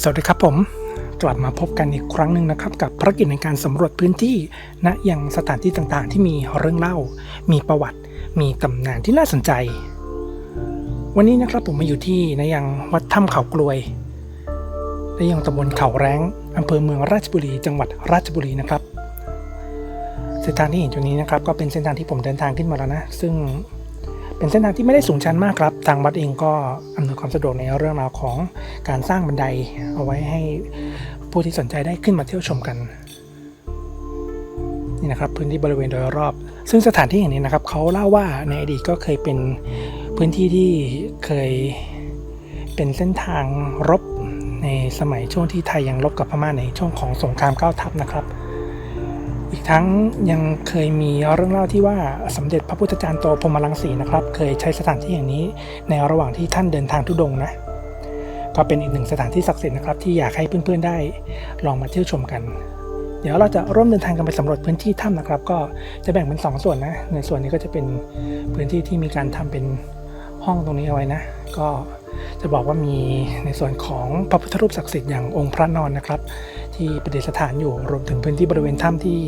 สวัสดีครับผมกลับมาพบกันอีกครั้งหนึ่งนะครับ กับภารกิจในการสำรวจพื้นที่ณยังสถานที่ต่างๆ ที่มีเรื่องเล่า มีประวัติ มีตำนานที่น่าสนใจ วันนี้นะครับผมมาอยู่ที่ณยังวัดถ้ำเขากลวยณยังตำบลเขาแร้งอำเภอเมืองราชบุรี จังหวัดราชบุรีนะครับเส้นทางที่เห็นตรงนี้นะครับก็เป็นเส้นทางที่ผมเดินทางขึ้นมาแล้วนะ ซึ่ง เป็นเส้นทางที่ไม่ได้สูงชันมากครับ ทางวัดเองก็อำนวยความสะดวกในเรื่องราวของการสร้างบันไดเอาไว้ให้ผู้ที่สนใจได้ขึ้นมาเที่ยวชมกันนี่นะครับพื้นที่บริเวณโดยรอบ ซึ่งสถานที่แห่งนี้นะครับเขาเล่าว่าในอดีตก็เคยเป็นพื้นที่ที่เคยเป็นเส้นทางรบในสมัยช่วงที่ไทยยังรบกับพม่าในช่วงของสงครามเก้าทัพนะครับ ทั้งยังเคยมีเรื่องเล่าที่ว่าสมเด็จพระพุทธจารย์โตพรมรังสีนะครับ เคยใช้สถานที่แห่งนี้ในระหว่างที่ท่านเดินทางทุดงนะ ก็เป็นอีกหนึ่งสถานที่ศักดิ์สิทธิ์นะครับ ที่อยากให้เพื่อนๆได้ลองมาเที่ยวชมกัน เดี๋ยวเราจะร่วมเดินทางกันไปสำรวจพื้นที่ถ้ำนะครับ ก็จะแบ่งเป็นสองส่วนนะ ในส่วนนี้ก็จะเป็นพื้นที่ที่มีการทำเป็นห้องตรงนี้เอาไว้นะ ก็ จะบอกว่ามีในส่วนของพระพุทธรูปศักดิ์สิทธิ์อย่างองค์พระนอนนะครับ ที่ประดิษฐานอยู่รวมถึงพื้นที่บริเวณถ้ำที่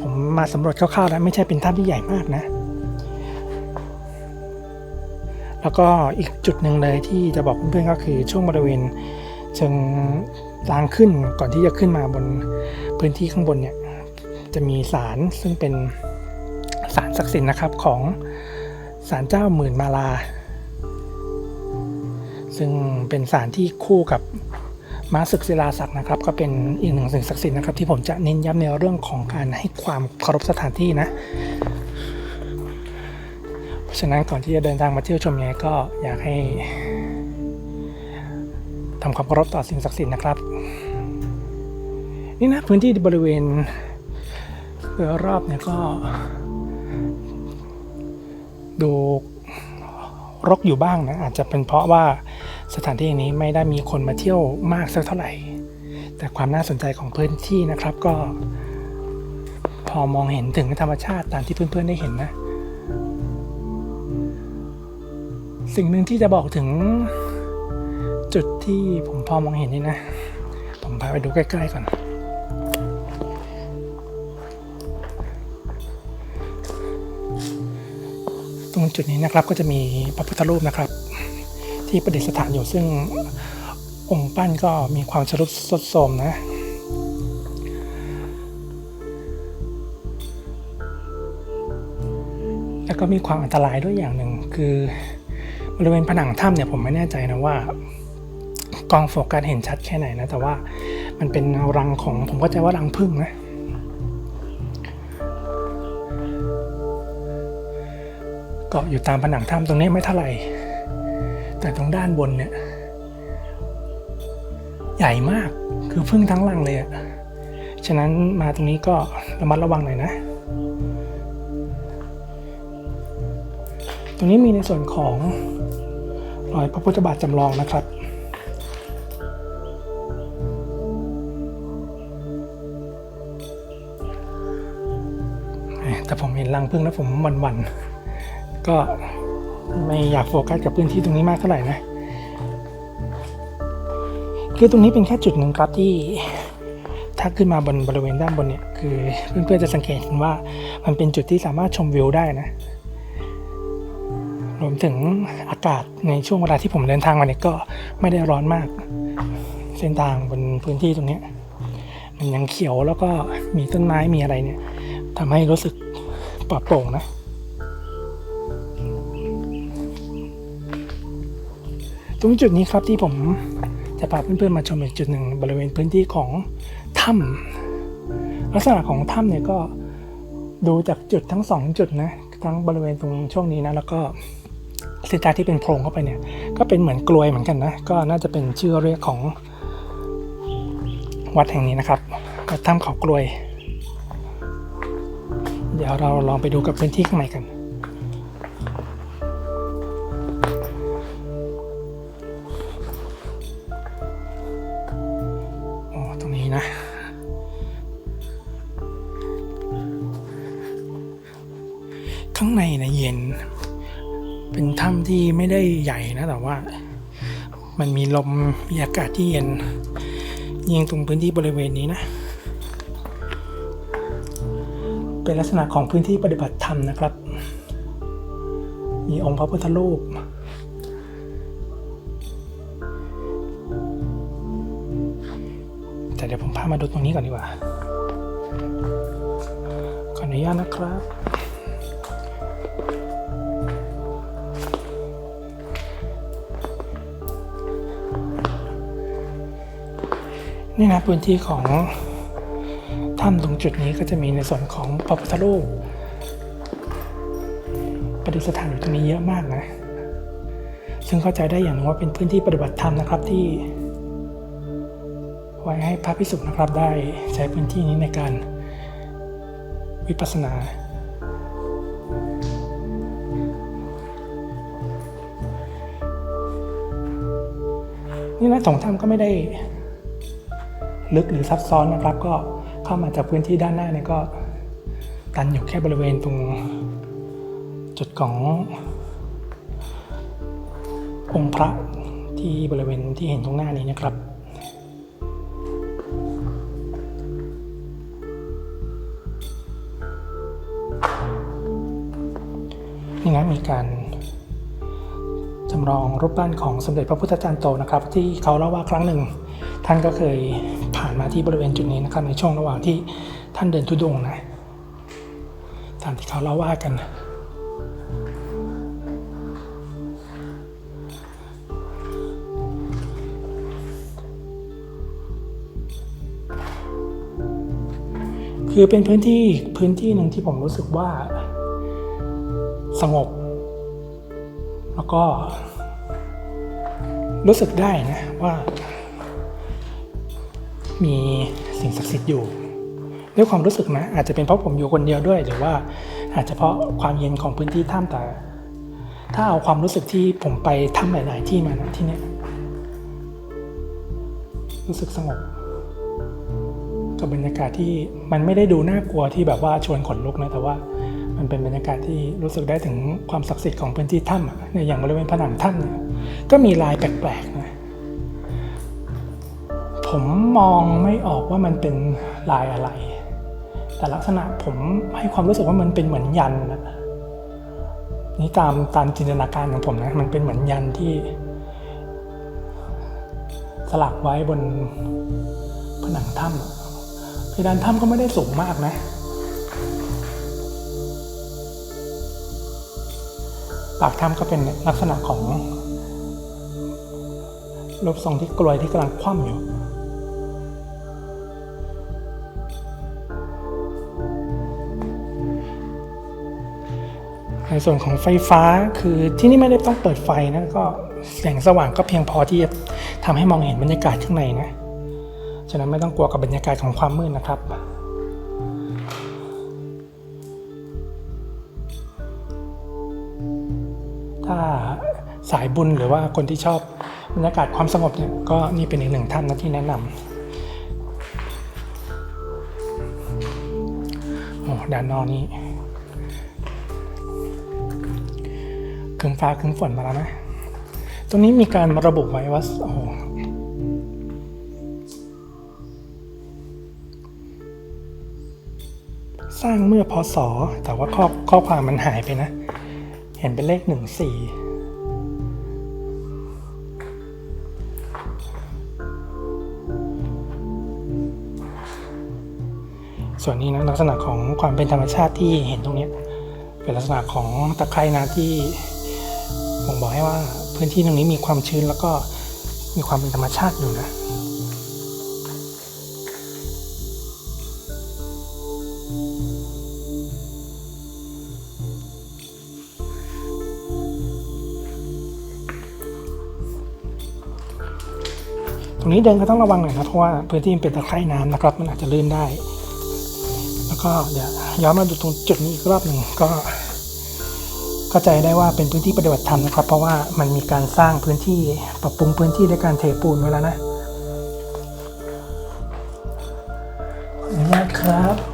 ผมมาสำรวจคร่าวๆแล้วไม่ใช่เป็นถ้ำที่ใหญ่มากนะ แล้วก็อีกจุดหนึ่งเลยที่จะบอกเพื่อนๆก็คือช่วงบริเวณเชิงทางขึ้นก่อนที่จะขึ้นมาบนพื้นที่ข้างบนเนี่ยจะมีศาลซึ่งเป็นศาลศักดิ์สิทธิ์นะครับของศาลเจ้าหมื่นมาลา ซึ่งเป็นศาลที่คู่กับม้าศึกศิลาศักดิ์นะครับ ก็เป็นอีกหนึ่งสิ่งศักดิ์สิทธิ์นะครับที่ผมจะเน้นย้ำในเรื่องของการให้ความเคารพสถานที่นะ เพราะฉะนั้นก่อนที่จะเดินทางมาเที่ยวชมเนี่ยก็อยากให้ทำความเคารพต่อสิ่งศักดิ์สิทธิ์นะครับ นี่นะพื้นที่บริเวณรอบเนี่ยก็ ดูรกอยู่บ้างนะอาจจะเป็นเพราะว่า สถานที่แห่งนี้ไม่ได้มีคนมาเที่ยวมากสักเท่าไหร่ แต่ความน่าสนใจของพื้นที่นะครับก็ พอมองเห็นถึงธรรมชาติตามที่เพื่อนๆได้เห็นนะ สิ่งหนึ่งที่จะบอกถึงจุดที่ผมพอมองเห็นนี่นะ ผมพาไปดูใกล้ๆก่อน ตรงจุดนี้นะครับก็จะมีพระพุทธรูปนะครับ ที่ประดิษฐานอยู่ซึ่งองค์ปั้นก็มีความชรุดสดโทรมนะแล้วก็มีความอันตรายด้วยอย่างหนึ่งคือบริเวณผนังถ้ำเนี่ยผมไม่แน่ใจนะว่ากองโฟกัสเห็นชัดแค่ไหนนะ แต่ว่ามันเป็นรังของผมก็ใจว่ารังผึ้งนะเกาะอยู่ตามผนังถ้ำตรงนี้ไม่เท่าไหร่ แต่ตรงด้านบนเนี่ย ใหญ่มากคือพึ่งทั้งลังเลยอะฉะนั้นมาตรงนี้ก็ระมัดระวังหน่อยนะ ตรงนี้มีในส่วนของรอยพระพุทธบาทจำลองนะครับแต่ผมเห็นรังพึ่งแล้วผมวันๆก็ ไม่อยากโฟกัสกับพื้นที่ตรงนี้มากเท่าไหร่นะ คือตรงนี้เป็นแค่จุดหนึ่งครับที่ถ้าขึ้นมาบนบริเวณด้านบนเนี่ย คือเพื่อนๆจะสังเกตเห็นว่ามันเป็นจุดที่สามารถชมวิวได้นะ รวมถึงอากาศในช่วงเวลาที่ผมเดินทางมาเนี่ยก็ไม่ได้ร้อนมาก เส้นทางบนพื้นที่ตรงนี้มันยังเขียวแล้วก็มีต้นไม้มีอะไรเนี่ยทำให้รู้สึกปลอดโปร่งนะ ตรงจุดนี้ครับที่ผมจะพาเพื่อนๆมาชมอีกจุดหนึ่งบริเวณพื้นที่ของถ้ำลักษณะของถ้ำเนี่ยก็ดูจากจุดทั้งสองจุดนะทั้งบริเวณตรงช่วงนี้นะแล้วก็เส้นทางที่เป็นโพรงเข้าไปเนี่ย ก็เป็นเหมือนกลวยเหมือนกันนะก็น่าจะเป็นชื่อเรียกของวัดแห่งนี้นะครับวัดถ้ำเขากลวย เดี๋ยวเราลองไปดูกับพื้นที่ข้างในกัน นี้นะ ข้างในนะเย็น เป็นถ้ำที่ไม่ได้ใหญ่นะ แต่ว่า มันมีลมมีอากาศที่เย็น ยิงตรงพื้นที่บริเวณนี้นะ เป็นลักษณะของพื้นที่ปฏิบัติธรรมนะครับ มีองค์พระพุทธรูป มาดูตรงนี้ก่อนดีกว่า ขออนุญาตนะครับ นี่นะพื้นที่ของถ้ำตรงจุดนี้ก็จะมีในส่วนของพระพุทธรูปประดิษฐานอยู่ตรงนี้เยอะมากนะ ซึ่งเข้าใจได้อย่างนึงว่าเป็นพื้นที่ปฏิบัติธรรมนะครับที่ ไว้ให้พระภิกษุนะครับ ได้ใช้พื้นที่นี้ในการวิปัสสนานี่นะสองถ้ำก็ไม่ได้ ลึกหรือซับซ้อนนะครับ ก็เข้ามาจากพื้นที่ด้านหน้าเนี่ยก็ตันอยู่แค่บริเวณตรงจุดขององค์พระที่บริเวณที่เห็นตรงหน้านี้นะครับ รูปปั้นของสมเด็จพระพุทธจารย์โตนะครับ ที่เขาเล่าว่าครั้งหนึ่ง ท่านก็เคยผ่านมาที่บริเวณจุดนี้นะครับ ในช่วงระหว่างที่ท่านเดินทุดงนะตามที่เขาเล่าว่ากันคือเป็นพื้นที่พื้นที่หนึ่งที่ผมรู้สึกว่าสงบ แล้วก็ รู้สึกได้นะว่า มีสิ่งศักดิ์สิทธิ์อยู่ด้วยความรู้สึกนะอาจจะเป็นเพราะผมอยู่คนเดียวด้วย หรือว่าอาจจะเพราะความเย็นของพื้นที่ถ้ำแต่ ถ้าเอาความรู้สึกที่ผมไปถ้ำหลาย ๆ ที่มานะที่เนี้ยรู้สึกสงบกับบรรยากาศที่มันไม่ได้ดูน่ากลัวที่แบบว่าชวนขนลุกนะแต่ว่า มันเป็นบรรยากาศที่รู้สึกได้ถึงความศักดิ์สิทธิ์ของพื้นที่ถ้ำเนี่ยอย่างบริเวณผนังถ้ำเนี่ยก็มีลายแปลกๆนะผมมองไม่ออกว่ามันเป็นลายอะไร แต่ลักษณะผมให้ความรู้สึกว่ามันเป็นเหมือนยันนะนี่ตามตามจินตนาการของผมนะมันเป็นเหมือนยันที่ สลักไว้บนผนังถ้ำเพดานถ้ำก็ไม่ได้สูงมากนะ ปากถ้ำก็เป็นลักษณะของรูปทรงที่กลวยที่กำลังคว่ำอยู่ในส่วนของไฟฟ้าคือที่นี่ไม่ได้ต้องเปิดไฟนะก็แสงสว่างก็เพียงพอที่จะทำให้มองเห็นบรรยากาศข้างในนะ ฉะนั้นไม่ต้องกลัวกับบรรยากาศของความมืดนะครับ ถ้าสายบุญหรือว่าคนที่ชอบบรรยากาศความสงบเนี่ยก็นี่เป็นอีกหนึ่งท่านนะที่แนะนำโอ้ด้านนอกนี้คึ้มฟ้าคึ้มฝนมาแล้วนะ ตรงนี้มีการระบุไว้ว่าโอ้สร้างเมื่อพศแต่ว่าข้อข้อความมันหายไปนะ เห็นเป็นเลขหนึ่งสี่ส่วนนี้นะลักษณะของความเป็นธรรมชาติที่เห็นตรงนี้ เป็นลักษณะของตะไคร่นะที่ผมบอกให้ว่าพื้นที่ตรงนี้มีความชื้นแล้วก็มีความเป็นธรรมชาติอยู่นะ นี้เดินก็ต้องระวังหน่อยนะเพราะว่าพื้นที่มันเป็นตะไคร่น้ำนะครับ มันอาจจะลื่นได้ แล้วก็เดี๋ยวย้อนมาดูตรงจุดนี้อีกรอบหนึ่งก็เข้าใจได้ว่าเป็นพื้นที่ปฏิบัติธรรมนะครับ เพราะว่ามันมีการสร้างพื้นที่ปรับปรุงพื้นที่ด้วยการเทปูนไว้แล้วนะขออนุญาตครับ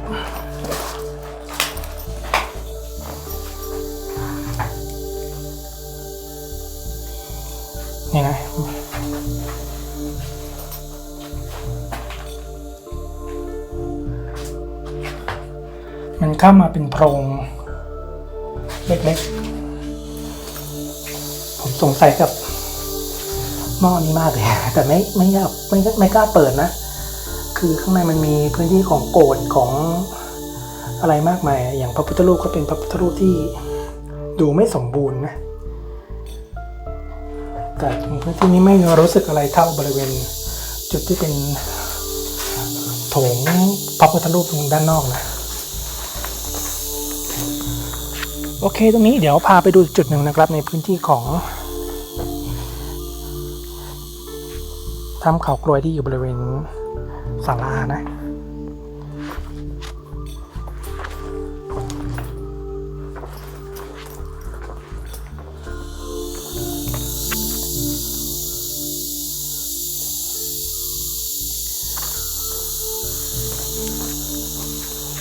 เข้ามาเป็นโพรงเล็กๆ ผมสงสัยกับหม้อนี้มากเลย แต่ไม่ไม่อยากไม่ไม่กล้าเปิดนะ คือข้างในมันมีพื้นที่ของโกดของอะไรมากมาย อย่างพระพุทธรูปก็เป็นพระพุทธรูปที่ดูไม่สมบูรณ์นะ แต่ตรงพื้นที่นี้ไม่รู้สึกอะไรเท่าบริเวณ จุดที่เป็นโถงพระพุทธรูปตรงด้านนอกนะ โอเค ตรงนี้เดี๋ยวพาไปดูจุดหนึ่งนะครับในพื้นที่ของถ้ำเขากลวยที่อยู่บริเวณศาลานะ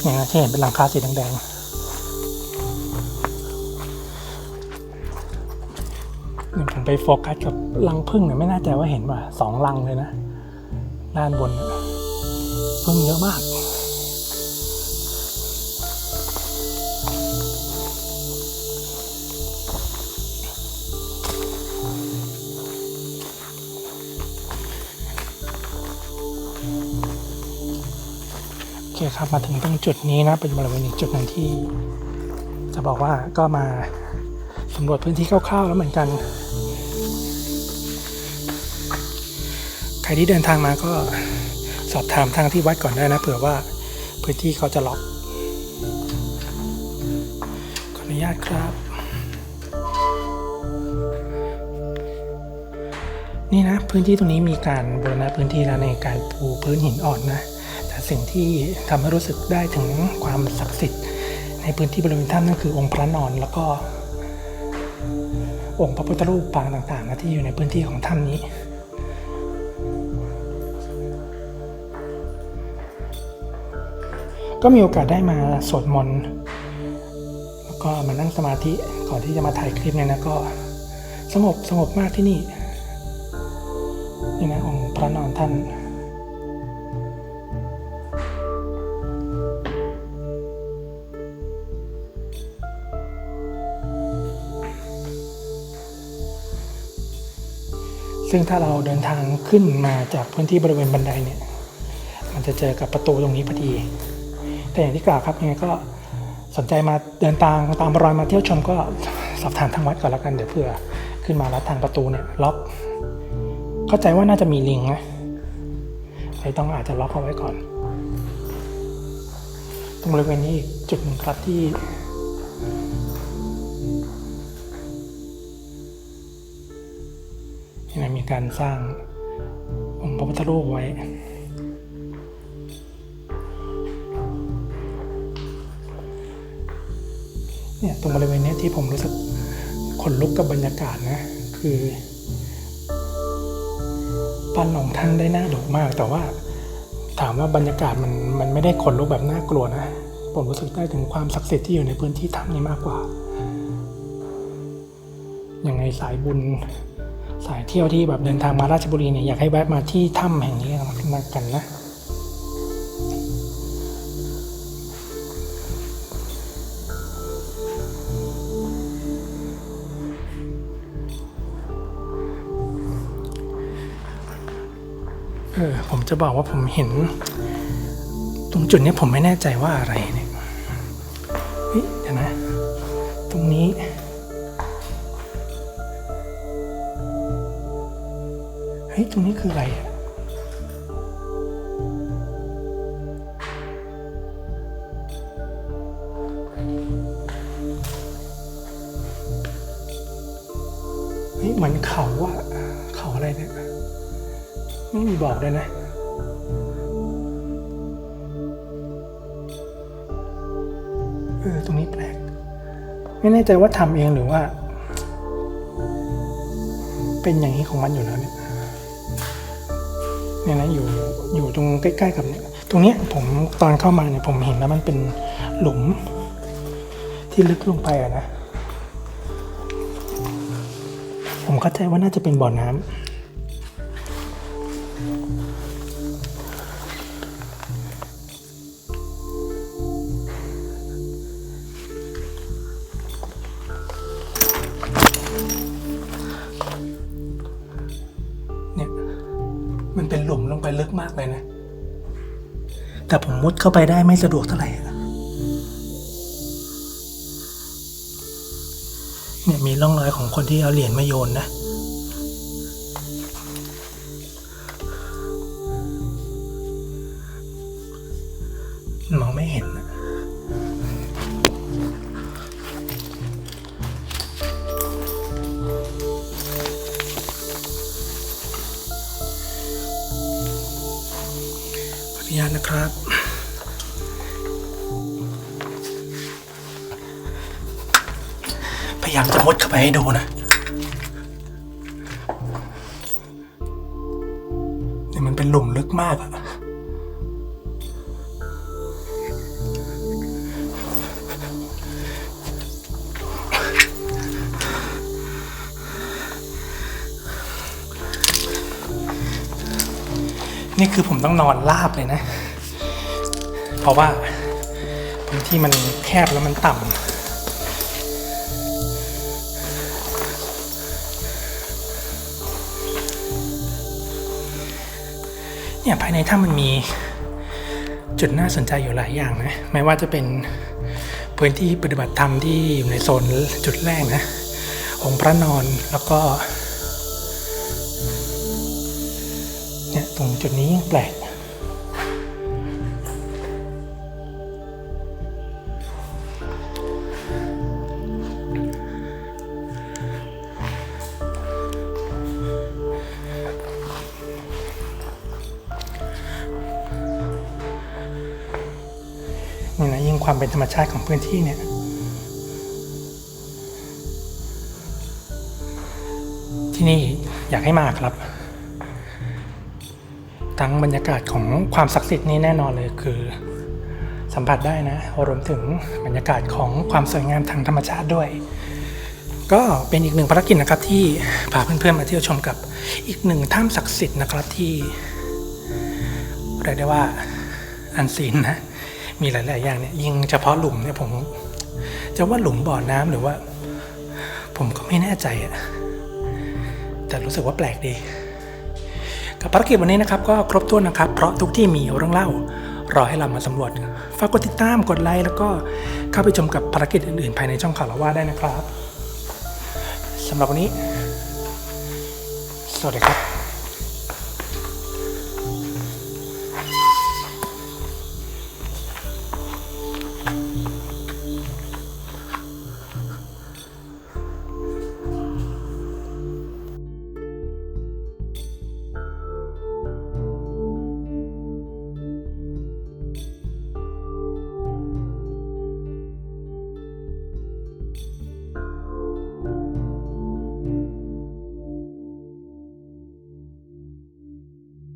อย่างที่เห็นเป็นหลังคาสีแดงๆ ไปโฟกัสกับรังพึ่งเนี่ยไม่แน่ใจว่าเห็นป่ะสองรังเลยนะ ด้านบนน่ะพึ่งเยอะมากโอเคครับมาถึงตรงจุดนี้นะเป็นบริเวณอีกจุดหนึ่งที่ จะบอกว่าก็มาสำรวจพื้นที่คร่าวๆแล้วเหมือนกัน ใครที่เดินทางมาก็สอบถามทางที่วัดก่อนได้นะเผื่อว่าพื้นที่เขาจะล็อก ขออนุญาตครับ นี่นะพื้นที่ตรงนี้มีการบูรณะพื้นที่แล้วในการปูพื้นหินอ่อนนะแต่สิ่งที่ทำให้รู้สึกได้ถึงความศักดิ์สิทธิ์ ในพื้นที่บริเวณถ้ำนั่นคือองค์พระนอนแล้วก็องค์พระพุทธรูปปางต่างๆนะที่อยู่ในพื้นที่ของถ้ำนี้ ก็มีโอกาสได้มาสวดมนต์แล้วก็มานั่งสมาธิก่อนที่จะมาถ่ายคลิปเนี่ยนะก็สงบสงบมากที่นี่นี่นะองค์พระนอนท่านซึ่งถ้าเราเดินทางขึ้นมาจากพื้นที่บริเวณบันไดเนี่ย มันจะเจอกับประตูตรงนี้พอดี แต่อย่างที่กล่าวครับยังไงก็สนใจมาเดินตามตามรอยมาเที่ยวชมก็สอบถามทางวัดก่อนแล้วกันเดี๋ยวเผื่อขึ้นมาแล้วทางประตูเนี่ยล็อก เข้าใจว่าน่าจะมีลิงนะเลยต้องอาจจะล็อกเอาไว้ก่อน ตรงบริเวณนี้อีกจุดหนึ่งครับที่ที่มีการสร้างองค์พระพุทธรูปไว้ เนี่ยตรงบริเวณนี้ที่ผมรู้สึกขนลุกกับบรรยากาศนะ คือปันของท่านได้น่าดูมาก แต่ว่าถามว่าบรรยากาศมันมันไม่ได้ขนลุกแบบน่ากลัวนะ ผมรู้สึกได้ถึงความศักดิ์สิทธิ์ที่อยู่ในพื้นที่ถ้ำนี้มากกว่าอย่างในสายบุญสายเที่ยวที่แบบเดินทางมาราชบุรีเนี่ยอยากให้แวะมาที่ถ้ำแห่งนี้มากันนะ จะบอกว่าผมเห็น ตรงจุดนี้ผมไม่แน่ใจว่าอะไรเนี่ยเฮ้ยเดี๋ยวนะ ตรงนี้ เฮ้ย ตรงนี้คืออะไรอะเฮ้ยเหมือนเขาอะเขาอะไรเนี่ยไม่มีบอกเลยนะ ไม่แน่ใจว่าทำเองหรือว่า เป็นอย่างนี้ของมันอยู่แล้วเนี่ยเนี่ยนะอยู่อยู่ตรงใกล้ๆกับเนี่ยตรงเนี้ยผมตอนเข้ามาเนี่ยผมเห็นแล้วมันเป็นหลุม ที่ลึกลงไปอะนะ ผมเข้าใจว่าน่าจะเป็นบ่อน้ำ มุดเข้าไปได้ไม่สะดวกเท่าไหร่เนี่ยมีร่องรอยของคนที่เอาเหรียญมาโยนนะมองไม่เห็นนะขออนุญาตนะครับายามจะมุดเข้าไปให้ดูนะ นี่มันเป็นหลุมลึกมากอะนี่คือผมต้องนอนราบเลยนะ เพราะว่าพื้นที่มันแคบแล้วมันต่ำ เนี่ยภายในถ้ามันมีจุดน่าสนใจอยู่หลายอย่างนะไม่ว่าจะเป็นพื้นที่ปฏิบัติธรรมที่อยู่ในโซนจุดแรกนะองค์พระนอนแล้วก็เนี่ยตรงจุดนี้ยังแปลก เป็นธรรมชาติของพื้นที่เนี่ยที่นี่อยากให้มาครับ ทั้งบรรยากาศของความศักดิ์สิทธิ์นี่แน่นอนเลยคือ สัมผัสได้นะรวมถึงบรรยากาศของความสวยงามทางธรรมชาติด้วย ก็เป็นอีกหนึ่งภารกิจนะครับ ที่พาเพื่อนๆมาเที่ยวชมกับอีกหนึ่งถ้ำศักดิ์สิทธิ์นะครับที่เรียกได้ว่าอันซีนนะ มีหลาย ๆ อย่างเนี่ยยิ่งเฉพาะหลุมเนี่ยผมจะว่าหลุมบ่อน้ำหรือว่า ผมก็ไม่แน่ใจอะแต่รู้สึกว่าแปลกดี กับภารกิจวันนี้นะครับ ก็ครบถ้วนนะครับ เพราะทุกที่มีเรื่องเล่ารอให้เรามาสำรวจฝากกดติดตามกดไลค์แล้วก็เข้าไปชมกับภารกิจอื่น ๆ ภายในช่องข่าวละว่าได้นะครับสำหรับวันนี้ สวัสดีครับ